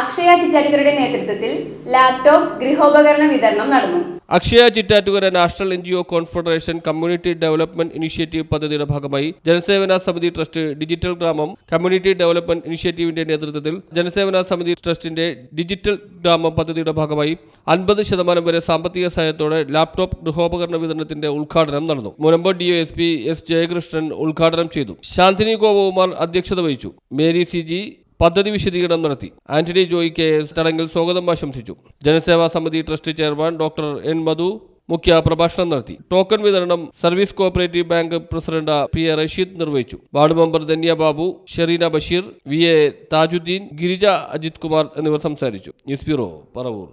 Akshaya ചിറ്റാറ്റുകരുടെ നേതൃത്വത്തിൽ laptop ഗൃഹോപകരണ വിതരണം നടന്നു. Akshaya Chittattukara national N G O confederation community development initiative പദ്ധതിയുടെ ഭാഗമായി ജനസേവന സമിതി ട്രസ്റ്റ് ഡിജിറ്റൽ ഗ്രാമം കമ്മ്യൂണിറ്റി ഡെവലപ്മെന്റ് ഇനിഷ്യേറ്റീവിന്റെ നേതൃത്വത്തിൽ ജനസേവന സമിതി ട്രസ്റ്റിന്റെ ഡിജിറ്റൽ ഗ്രാമം പദ്ധതിയുടെ ഭാഗമായി അൻപത് ശതമാനം വരെ സാമ്പത്തിക സഹായത്തോടെ ലാപ്ടോപ്പ് ഗൃഹോപകരണ വിതരണത്തിന്റെ ഉദ്ഘാടനം നടന്നു. Munambam D S P S Jayakrishnan ഉദ്ഘാടനം ചെയ്തു. ശാന്തിനി ഗോപകുമാർ അധ്യക്ഷത വഹിച്ചു. മേരി സി ജി പദ്ധതി വിശദീകരണം നടത്തി. ആന്റണി ജോയിക്ക് ചടങ്ങിൽ സ്വാഗതം ആശംസിച്ചു. Janaseva Samithi trust chairman doctor N Madhu മുഖ്യ പ്രഭാഷണം നടത്തി. ടോക്കൺ വിതരണം service cooperative bank president P A Rasheed നിർവഹിച്ചു. Ward member Dhanya Babu Sherina Basheer V A Thajudheen Girija Ajith Kumar എന്നിവർ സംസാരിച്ചു. News bureau Paravur.